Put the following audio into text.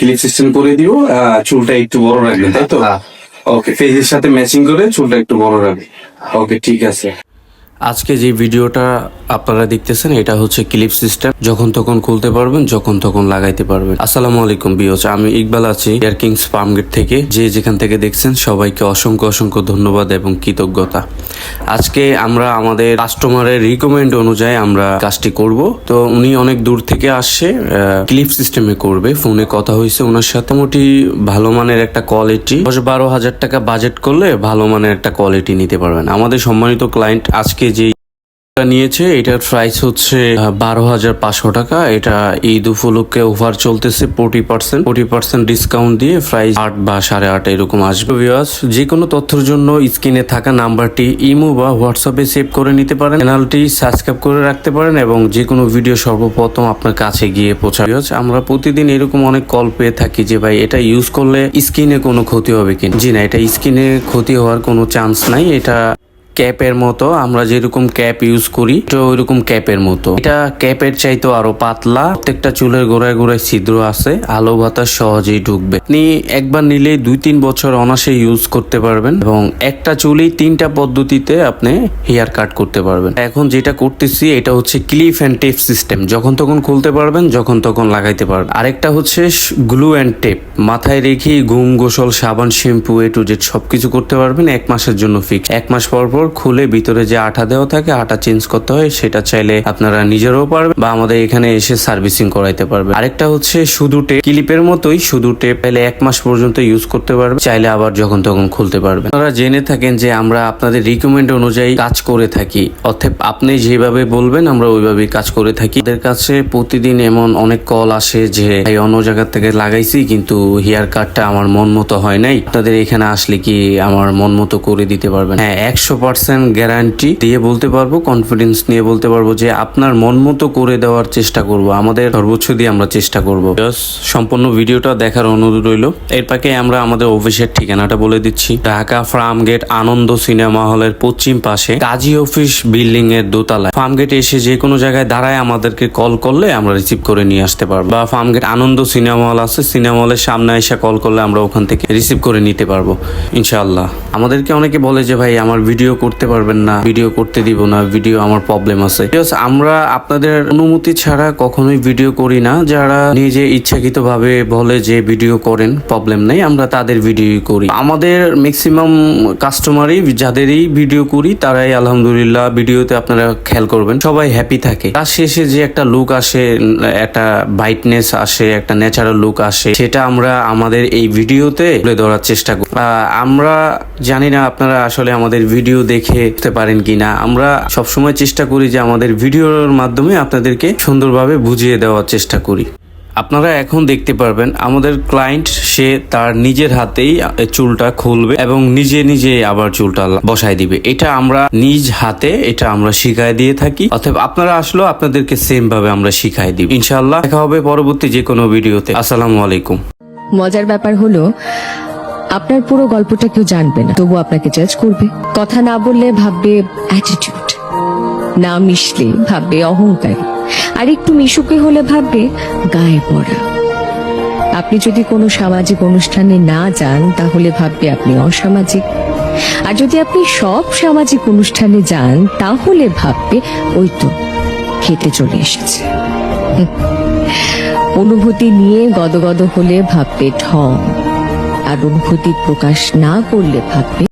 Clip system করে দিব আহ, চুলটা একটু বড় রাখবেন তাই তো? হ্যাঁ। ওকে ফেজের সাথে ম্যাচিং করে চুলটা একটু বড় রাখবেন ওকে ঠিক আছে। আজকে যে ভিডিওটা আপনারা দেখতেছেন এটা হচ্ছে ক্লিপ সিস্টেম যখন তখন খুলতে পারবেন যখন তখন লাগাইতে পারবেন। আসসালামু আলাইকুম বিয়স আমি ইকবাল আছি এয়ার কিংস ফার্ম গেট থেকে। যে যেখান থেকে দেখছেন সবাইকে অসংখ্য অসংখ্য ধন্যবাদ এবং কৃতজ্ঞতা। আজকে আমরা আমাদের কাস্টমারের রিকমেন্ড অনুযায়ী আমরা কাজটি করব। তো উনি অনেক দূর থেকে আসছে ক্লিপ সিস্টেমে করবে ফোনে কথা হয়েছে ওনার সাথে। মোটামুটি ভালো মানের একটা কোয়ালিটি দশ বারো হাজার টাকা বাজেট করলে ভালো মানের একটা কোয়ালিটি নিতে পারবেন। আমাদের সম্মানিত ক্লায়েন্ট আজকে যে নিয়েছে, এটার প্রাইস হচ্ছে বারো হাজার পাঁচশো টাকা। এটা ঈদ উপলক্ষে অফার চলতেছে forty percent forty percent discount দিয়ে প্রাইস আট বা সাড়ে আট এরকম আসবে। ভিউয়ার্স যে কোনো তথ্যের জন্য স্ক্রিনে থাকা নাম্বারটি ইমো বা হোয়াটসঅ্যাপে সেভ করে নিতে পারেন। চ্যানেলটি সাবস্ক্রাইব করে রাখতে পারেন এবং যে কোনো ভিডিও সর্বপ্রথম আপনার কাছে গিয়ে পৌঁছাবে। আমরা প্রতিদিন এরকম অনেক কল পেয়ে থাকি যে, ভাই, এটা ইউজ করলে স্কিনে কোনো ক্ষতি হবে কিনা? জি না, এটা স্কিনে ক্ষতি হওয়ার কোনো চান্স নাই। এটা ক্যাপের মতো, আমরা যেরকম ক্যাপ ইউজ করি তো ওইরকম ক্যাপের মতো। এটা ক্যাপের চাইতো আরও পাতলা। প্রত্যেকটা চুলের গোড়ায় গোড়ায় ছিদ্র আছে, আলো বাতাস সহজেই ঢুকবে। আপনি একবার নিলে দুই তিন বছর অনাসে ইউজ করতে পারবেন এবং একটা চুলেই তিনটা পদ্ধতিতে আপনি হেয়ার কাট করতে পারবেন। এখন যেটা করতেছি, এটা হচ্ছে ক্লিপ অ্যান্ড টেপ সিস্টেম যখন তখন খুলতে পারবেন, যখন তখন লাগাইতে পারবেন। আরেকটা হচ্ছে গ্লু অ্যান্ড টেপ মাথায় রেখে ঘুম গোসল, সাবান শ্যাম্পু এ টু জেড সবকিছু করতে পারবেন, এক মাসের জন্য ফিক্স এক মাস পর পর খুলে ভিতরে যে আঠা দেওয়া থাকে, আঠা চেঞ্জ করতে হয়, সেটা চাইলে আপনারা নিজেরাও পারবেন বা আমাদের এখানে এসে সার্ভিসিং করাইতে পারবেন। আরেকটা হচ্ছে শুধু টেপ ক্লিপের মতোই শুধু টেপ চাইলে এক মাস পর্যন্ত ইউজ করতে পারবেন, চাইলে আবার যখন তখন খুলতে পারবেন। আপনারা জেনে থাকেন যে আমরা আপনাদের রিকমেন্ড অনুযায়ী কাজ করে থাকি অর্থাৎ আপনি যেভাবে বলবেন আমরা ওইভাবেই কাজ করে থাকি। আমাদের কাছে প্রতিদিন এমন অনেক কল আসে যে, ভাই, অন্য জায়গা থেকে লাগাইছি, কিন্তু হেয়ার কাটটা আমার মন মতো হয় নাই। আপনাদের এখানে আসলে কি আমার মন মতো করে দিতে পারবেন? হ্যাঁ একশো পার্সেন্ট গ্যারান্টি দিয়ে বলতে পারব কনফিডেন্স নিয়ে বলতে পারব যে আপনার মন মতো করে দেওয়ার চেষ্টা করব। আমাদের সর্বোচ্চ দিয়ে আমরা চেষ্টা করব। সম্পূর্ণ ভিডিওটা দেখার অনুরোধ রইল। এর পাকে আমরা আমাদের অফিসের ঠিকানাটা বলে দিচ্ছি। Dhaka farm gate Ananda cinema হলের পশ্চিম পাশে কাজী অফিস বিল্ডিং এর দোতলায়। ফার্ম গেটে এসে যে কোনো জায়গায় দাঁড়ায় আমাদেরকে কল করলে আমরা রিসিভ করে নিয়ে আসতে পারব। বা farm gate Ananda cinema hall আছে, সিনেমা হলের সামনে এসে কল করলে আমরা ওখান থেকে রিসিভ করে নিতে পারব, ইনশাআল্লাহ। আমাদেরকে অনেকে বলে যে, ভাই, আমার ভিডিও করতে পারবেন না ভিডিও করতে দিব না ভিডিও আমার প্রবলেম আছে। আমরা আপনাদের অনুমতি ছাড়া কখনোই ভিডিও করি না। যারা নিজে ইচ্ছাকৃত ভাবে বলে যে ভিডিও করেন প্রবলেম নেই, আমরা তাদের ভিডিও করি। আমাদের ম্যাক্সিমাম কাস্টমারই যাদেরই ভিডিও করি, তারাই আলহামদুলিল্লাহ ভিডিওতে আপনারা খেয়াল করবেন, সবাই হ্যাপি থাকে। কাজ শেষে যে একটা লুক আসে, একটা ব্রাইটনেস আসে, একটা ন্যাচারাল লুক আসে, সেটা আমরা আমাদের এই ভিডিওতে তুলে ধরার চেষ্টা করি। আমরা জানি না আপনারা আসলে আমাদের ভিডিও দেখে বুঝতে পারেন কিনা, আমরা সবসময় চেষ্টা করি যে আমাদের ভিডিওর মাধ্যমে আপনাদেরকে সুন্দরভাবে বুঝিয়ে দেওয়ার চেষ্টা করি। আপনারা এখন দেখতে পারবেন, আমাদের ক্লায়েন্ট সে তার নিজের হাতেই চুলটা খুলবে এবং নিজে নিজে আবার চুলটা বসায় দিবে। এটা আমরা নিজ হাতে এটা আমরা শিখাই দিয়ে থাকি। অথবা আপনারা আসলেও আপনাদেরকে সেম ভাবে আমরা শিখাই দিই ইনশাল্লাহ দেখা হবে পরবর্তী যে কোনো ভিডিওতে। আসসালামু আলাইকুম। মজার ব্যাপার হলো আপনার পুরো গল্পটা কেউ জানবে না তবু আপনাকে জাজ করবে। কথা না বললে ভাববে অ্যাটিটিউড না মিশলে ভাববে অহংকারী। আর একটু মিশুকে হলে ভাববে গায়ে পড়া। আপনি যদি কোনো সামাজিক অনুষ্ঠানে না যান, তাহলে ভাববে আপনি অসামাজিক। আর যদি আপনি সব সামাজিক অনুষ্ঠানে যান, তাহলে ভাববে ওই তো খেতে চলে এসেছে। অনুভূতি নিয়ে গদগদ হলে ভাববে ঠং আর অনুভূতি প্রকাশ না করলে ভাববে